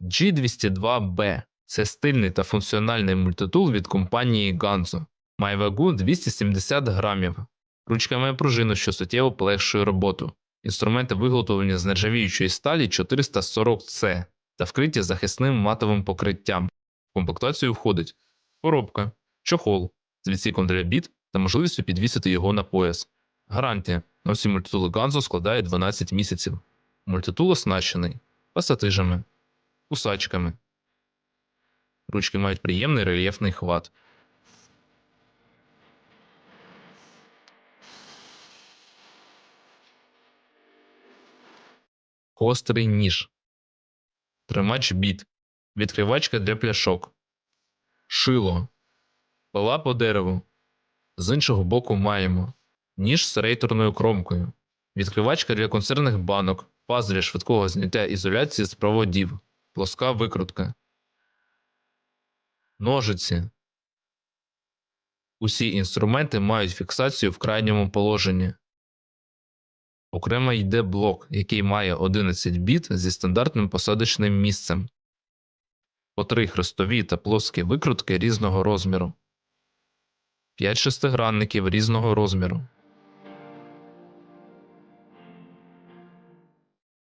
G202B це стильний та функціональний мультитул від компанії Ganzo. Має вагу 270 грамів. Ручка має пружину, що суттєво полегшує роботу. Інструменти виготовлені з нержавіючої сталі 440C та вкриті захисним матовим покриттям. В комплектацію входить коробка, чохол з відсіком для біт та можливістю підвісити його на пояс. Гарантія на всі мультитули Ganzo складає 12 місяців. Мультитул оснащений пасатижами, кусачками. Ручки мають приємний рельєфний хват. Гострий ніж. Тримач біт. Відкривачка для пляшок. Шило. Пила по дереву. З іншого боку маємо ніж з рейторною кромкою. Відкривачка для консервних банок, паз швидкого зняття ізоляції з проводів, плоска викрутка. Ножиці. Усі інструменти мають фіксацію в крайньому положенні. Окремо йде блок, який має 11 біт зі стандартним посадочним місцем. По три хрестові та плоскі викрутки різного розміру. 5 шестигранників різного розміру.